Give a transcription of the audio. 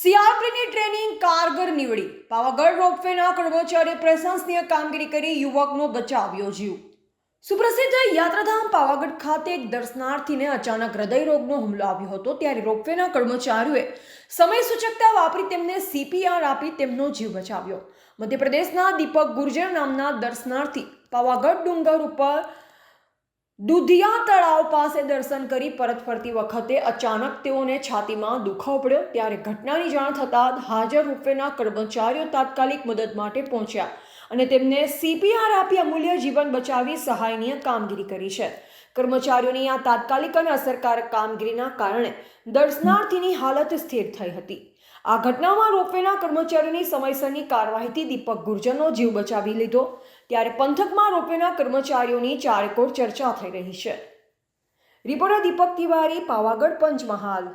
સીઆરપીની training કારગર નીવડી. પાવાગઢ રોપવેના કર્મચારીએ પ્રશંસનીય કામગીરી કરી યુવકનો બચાવ્યો જીવ સુપ્રસિદ્ધ યાત્રાધામ પાવાગઢ ખાતે એક દર્શનાર્થીને અચાનક હૃદય રોગનો હુમલો આવ્યો હતો, ત્યારે રોપવેના કર્મચારીઓએ સમય સૂચકતા વાપરી તેમને સીપીઆર આપી તેમનો જીવ બચાવ્યો. મધ્યપ્રદેશના દીપક ગુર્જર નામના દર્શનાર્થી પાવાગઢ ડુંગર ઉપર દુધિયા તળાવ પાસે દર્શન કરી પરત ફરતી વખતે અચાનક તેઓને છાતીમાં દુખાવો પડ્યો. ત્યારે ઘટનાની જાણ થતાં હાજર રૂપેના કર્મચારીઓ તાત્કાલિક મદદ માટે પહોંચ્યા. અને તેમને સીપીઆર આપી અમૂલ્ય જીવન બચાવી સહાયનીય કામગીરી કરી છે. કર્મચારીઓની આ તાત્કાલિક અને અસરકારક કામગીરીના કારણે દર્શનાર્થીની હાલત સ્થિર થઈ હતી. આ ઘટનામાં રોપવેના કર્મચારીઓની સમયસરની કાર્યવાહીથી દીપક ગુર્જરનો જીવ બચાવી લીધો. ત્યારે પંથકમાં રોપવેના કર્મચારીઓની ચારેકોર ચર્ચા થઈ રહી છે. રિપોર્ટર દીપક તિવારી, પાવાગઢ પંચમહાલ.